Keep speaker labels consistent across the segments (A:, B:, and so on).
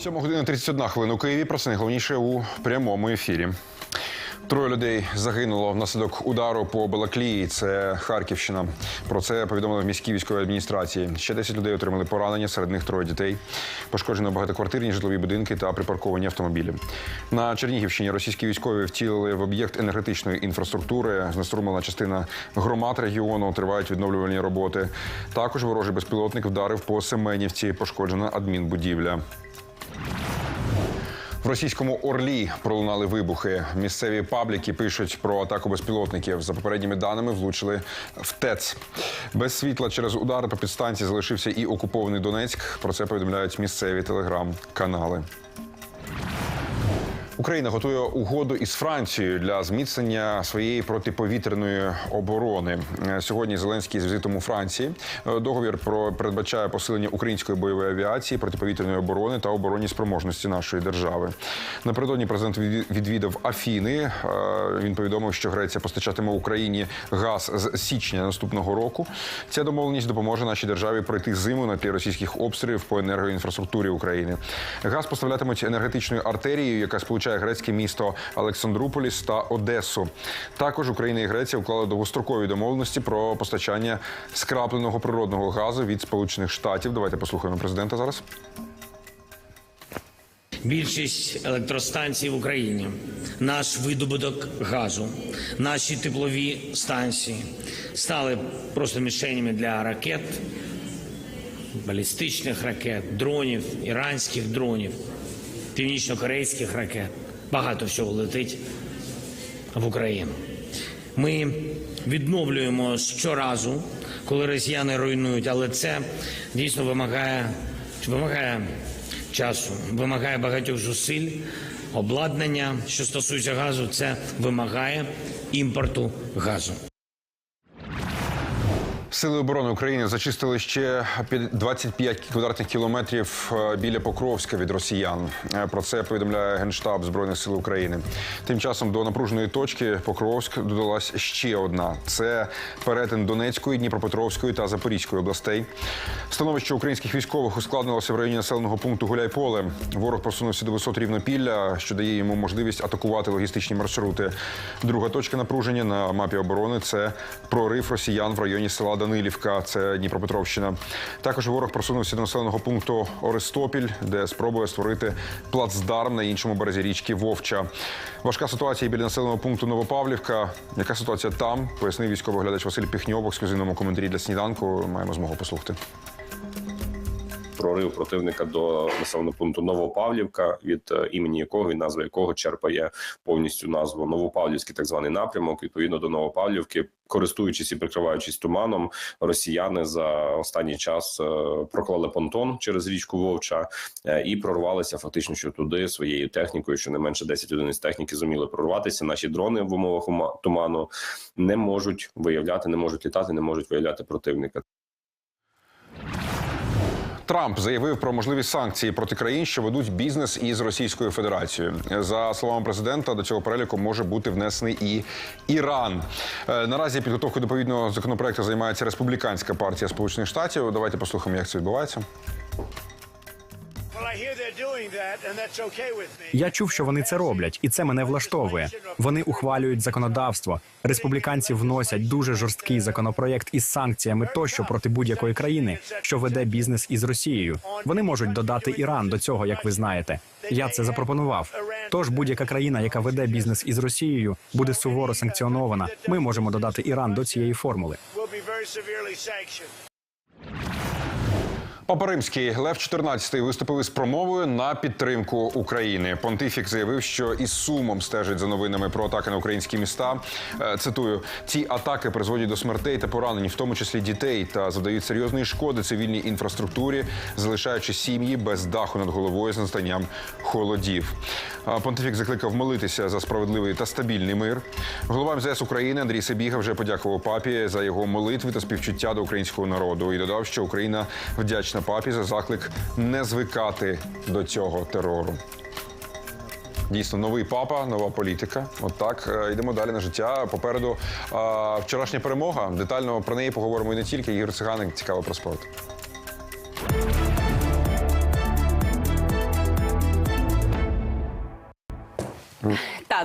A: 7 година 31 хвилина у Києві. Про це найголовніше у прямому ефірі. Троє людей загинуло внаслідок удару по Балаклії. Це Харківщина. Про це повідомили в міській військовій адміністрації. Ще 10 людей отримали поранення, серед них троє дітей. Пошкоджено багатоквартирні житлові будинки та припарковані автомобілі. На Чернігівщині російські військові втілили в об'єкт енергетичної інфраструктури. Знеструмлена частина громад регіону. Тривають відновлювальні роботи. Також ворожий безпілотник вдарив по Семенівці. Пошкоджена адмінбудівля. В російському Орлі пролунали вибухи. Місцеві пабліки пишуть про атаку безпілотників. За попередніми даними влучили в ТЕЦ. Без світла через удари по підстанції залишився і окупований Донецьк. Про це повідомляють місцеві телеграм-канали. Україна готує угоду із Францією для зміцнення своєї протиповітряної оборони. Е, Сьогодні Зеленський з візитом у Франції. Е, Договір про передбачає посилення української бойової авіації, протиповітряної оборони та оборонні спроможності нашої держави. Напередодні президент від- відвідав Афіни. Е, Він повідомив, що Греція постачатиме Україні газ з січня наступного року. Ця домовленість допоможе нашій державі пройти зиму на тлі російських обстрілів по енергоінфраструктурі України. Газ поставлятимуть енергетичною артерією, яка сполучає грецьке місто Олександруполіс та Одесу. Також Україна і Греція вклали довгострокові домовленості про постачання скрапленого природного газу від Сполучених Штатів. Давайте послухаємо президента зараз.
B: Більшість електростанцій в Україні, наш видобуток газу, наші теплові станції стали просто мішенями для ракет, балістичних ракет, дронів, іранських дронів, північно-корейських ракет. Багато всього летить в Україну. Ми відновлюємо щоразу, коли росіяни руйнують, але це дійсно вимагає, вимагає часу, вимагає багатьох зусиль, обладнання. Що стосується газу, це вимагає імпорту газу.
A: Сили оборони України зачистили ще під 25 квадратних кілометрів е, біля Покровська від росіян. Е, Про це повідомляє генштаб збройних сил України. Тим часом до напруженої точки Покровськ додалась ще одна: це перетин Донецької, Дніпропетровської та Запорізької областей. Становище українських військових ускладнилося в районі населеного пункту Гуляйполе. Ворог просунувся до висот рівнопілля, що дає йому можливість атакувати логістичні маршрути. Друга точка напруження на мапі оборони це прорив росіян в районі села Данилівка, це Дніпропетровщина. Також ворог просунувся до населеного пункту Орестопіль, де спробує створити плацдарм на іншому березі річки Вовча. Важка ситуація біля населеного пункту Новопавлівка. Яка ситуація там? Пояснив військовий глядач Василь Піхньов ексклюзивному коментарі для сніданку. Маємо змогу послухати.
C: Прорив противника до населеного пункту Новопавлівка, від е, імені якого він назва якого черпає повністю назву Новопавлівський, так званий напрямок. Відповідно до Новопавлівки, користуючись і прикриваючись туманом, росіяни за останній час е, проклали понтон через річку Вовча е, і прорвалися фактично що туди своєю технікою. Що не менше 10 одиниць техніки зуміли прорватися. Наші дрони в умовах туману не можуть виявляти, не можуть літати, не можуть виявляти противника.
A: Трамп заявив про можливі санкції проти країн, що ведуть бізнес із Російською Федерацією. За словами президента, до цього переліку може бути внесений і Іран. Е, Наразі підготовкою доповідного законопроекту займається республіканська партія Сполучених Штатів. Давайте послухаємо, як це відбувається.
D: Я чув, що вони це роблять, і це мене влаштовує. Вони ухвалюють законодавство. Республіканці вносять дуже жорсткий законопроєкт із санкціями тощо проти будь-якої країни, що веде бізнес із Росією. Вони можуть додати Іран до цього, як ви знаєте. Я це запропонував. Тож будь-яка країна, яка веде бізнес із Росією, буде суворо санкціонована. Ми можемо додати Іран до цієї формули.
A: Папа Римський Лев XIV виступив із промовою на підтримку України. Понтифік заявив, що із сумом стежить за новинами про атаки на українські міста. Е, Цитую: ці атаки призводять до смертей та поранень, в тому числі дітей, та завдають серйозної шкоди цивільній інфраструктурі, залишаючи сім'ї без даху над головою з настанням холодів. Понтифік закликав молитися за справедливий та стабільний мир. Голова МЗС України Андрій Сабіга вже подякував папі за його молитви та співчуття до українського народу і додав, що Україна вдячна Папі за заклик не звикати до цього терору. Дійсно, новий папа, нова політика. От так е, йдемо далі на життя. Попереду а, вчорашня перемога. Детально про неї поговоримо і не тільки. Ігор Циганик цікаво про спорт.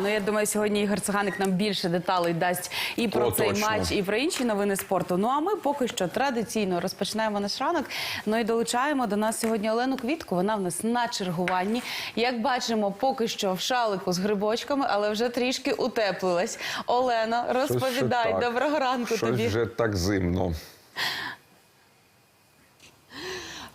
E: Ну я думаю, сьогодні Ігор Циганик нам більше деталей дасть і про
A: О,
E: цей
A: точно.
E: матч, і про інші новини спорту. Ну а ми поки що традиційно розпочинаємо наш ранок. Ну і долучаємо до нас сьогодні Олену Квітку. Вона в нас на чергуванні. Як бачимо, поки що в шалику з грибочками, але вже трішки утеплилась.
A: Щось вже
E: розповідай.
A: так.
E: Доброго ранку
A: Щось
E: тобі.
A: вже так зимно.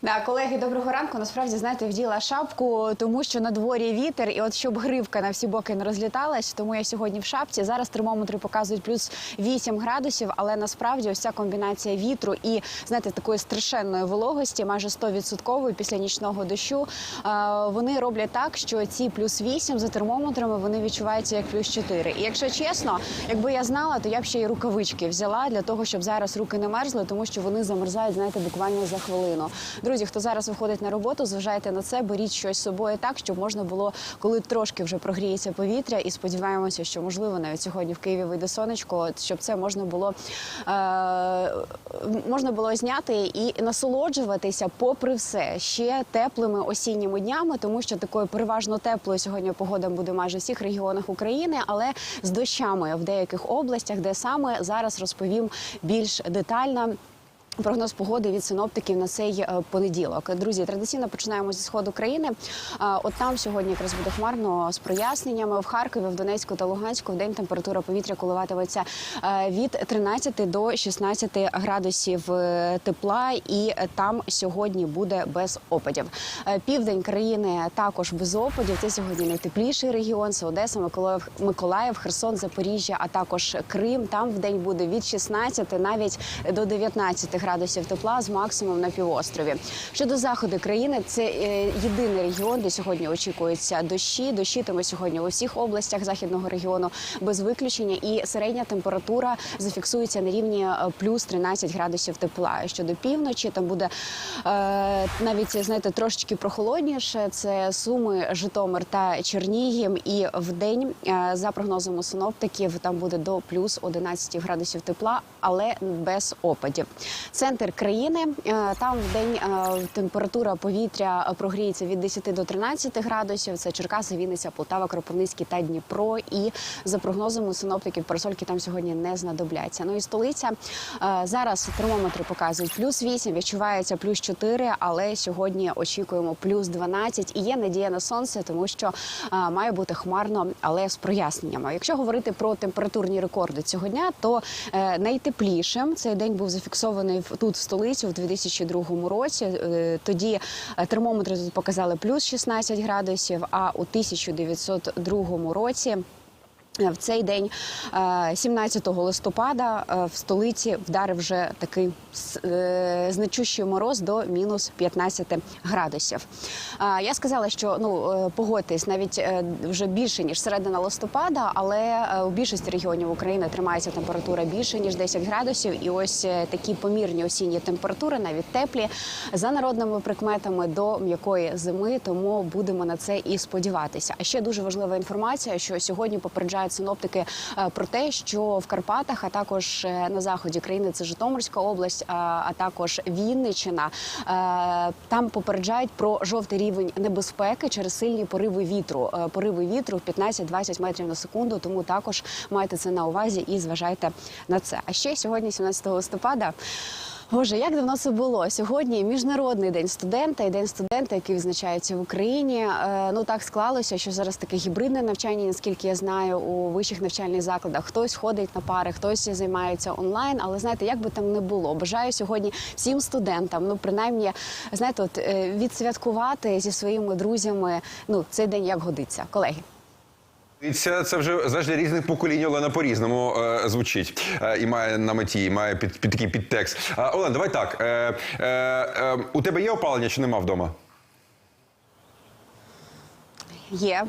F: Да, колеги, доброго ранку. Насправді знаєте, вділа шапку, тому що на дворі вітер, і от щоб гривка на всі боки не розліталась, тому я сьогодні в шапці. Зараз термометри показують плюс 8 градусів, але насправді ось ця комбінація вітру і знаєте, такої страшенної вологості, майже 100% після нічного дощу. е, Вони роблять так, що ці плюс 8 за термометрами вони відчуваються як плюс 4. І якщо чесно, якби я знала, то я б ще й рукавички взяла для того, щоб зараз руки не мерзли, тому що вони замерзають, знаєте, буквально за хвилину. Друзі, хто зараз виходить на роботу, зважайте на це, беріть щось з собою так, щоб можна було, коли трошки вже прогріється повітря, і сподіваємося, що можливо навіть сьогодні в Києві вийде сонечко, щоб це можна було е- можна було зняти і насолоджуватися, попри все, ще теплими осінніми днями, тому що такою переважно теплою сьогодні погода буде майже в всіх регіонах України, але з дощами в деяких областях, де саме зараз розповім більш детально. Прогноз погоди від синоптиків на цей е, понеділок. Друзі, традиційно починаємо зі сходу країни. От там сьогодні якраз буде хмарно з проясненнями. В Харкові, в Донецьку та Луганську в день температура повітря коливатиметься е, від 13 до 16 градусів е, тепла, і там сьогодні буде без опадів. Е, Південь країни також без опадів. Це сьогодні найтепліший регіон. Це Одеса, Миколаїв, Миколаїв, Херсон, Запоріжжя, а також Крим. Там в день буде від 16 навіть до 19 градусів тепла з максимум на півострові. Щодо заходу країни, це е, єдиний регіон, де сьогодні очікуються дощі. Дощитиме сьогодні у всіх областях західного регіону без виключення, і середня температура зафіксується на рівні е, плюс 13 градусів тепла. Щодо півночі, там буде е, навіть знаєте трошечки прохолодніше. Це Суми, Житомир та Чернігів. І в день, за прогнозами синоптиків, там буде до плюс 11 градусів тепла, але без опадів. Центр країни е, там в день е, температура повітря прогріється від 10 до 13 градусів. Це Черкаси, Вінниця, Полтава, Кропивницький та Дніпро. І за прогнозами синоптиків, парасольки там сьогодні не знадобляться. Ну і столиця е, зараз термометри показують плюс 8, відчувається плюс 4, але сьогодні очікуємо плюс 12. І є надія на сонце, тому що має бути хмарно, але з проясненнями. Якщо говорити про температурні рекорди цього дня, то найтеплішим цей день був зафіксований в- тут в столиці в 2002 році. Е, Тоді е, термометри тут показали плюс 16 градусів. А у 1902 році. В цей день, е, 17 листопада, е, в столиці вдарив вже такий е, значущий мороз до мінус 15 градусів. Е, Я сказала, що ну е, погодьтесь навіть е, вже більше ніж середина листопада, але е, у більшості регіонів України тримається температура більше ніж 10 градусів. І ось е, такі помірні осінні температури, навіть теплі, за народними прикметами до м'якої зими. Тому будемо на це і сподіватися. А ще дуже важлива інформація, що сьогодні попереджають синоптики е, про те, що в Карпатах, а також е, на заході країни це Житомирська область, а, також Вінниччина. е, Там попереджають про жовтий рівень небезпеки через сильні пориви вітру. Пориви вітру 15-20 метрів на секунду. Тому також майте це на увазі і зважайте на це. А ще сьогодні, 17 листопада. Боже, як давно це було? Сьогодні міжнародний день студента і день студента, який відзначається в Україні. Е, ну так склалося, що зараз таке гібридне навчання, наскільки я знаю, у вищих навчальних закладах. Хтось ходить на пари, хтось займається онлайн. Але знаєте, як би там не було, бажаю сьогодні всім студентам, ну принаймні, знаєте, от е, відсвяткувати зі своїми друзями. Ну цей день як годиться, колеги.
A: Це, це вже знаєш, для різних поколінь Олена по-різному е, звучить е, і має на меті, і має під, під такий підтекст. Е, Олен, давай так. Е, е, е, у тебе є опалення чи нема вдома?
F: Є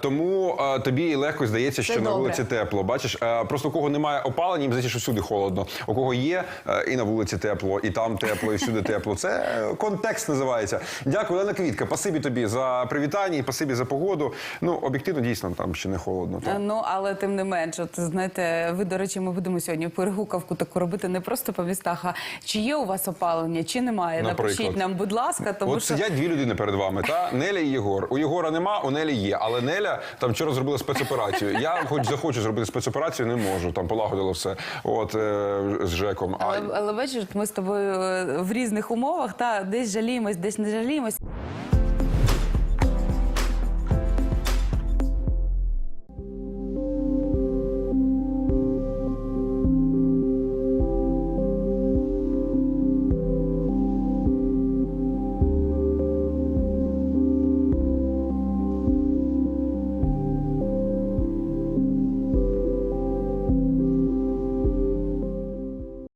A: Тому тобі легко здається, що на вулиці тепло. Бачиш, просто у кого немає опалення, їм здається, що всюди холодно. У кого є, і на вулиці тепло, і там тепло, і всюди тепло. Це е, контекст називається. Дякую, Олена Квітка. Пасибі тобі за привітання і пасибі за погоду. Ну, об'єктивно, дійсно, там ще не холодно. так.
E: Ну але тим не менш, от знаєте, ви до речі, ми будемо сьогодні перегукавку таку робити не просто по містах, а чи є у вас опалення, чи немає.
A: Наприклад.
E: Напишіть нам, будь ласка, тому
A: От
E: що
A: сидять дві людини перед вами, та Неля і Єгор. У Єгора нема, у Нелі є, але Неля там вчора зробила спецоперацію. Я, хоч захочу зробити спецоперацію, не можу. Там полагодило все. От е, з Жеком.
E: Але,
A: А
E: але бачиш, ми з тобою е, в різних умовах, та десь жаліємось, десь не жаліємось.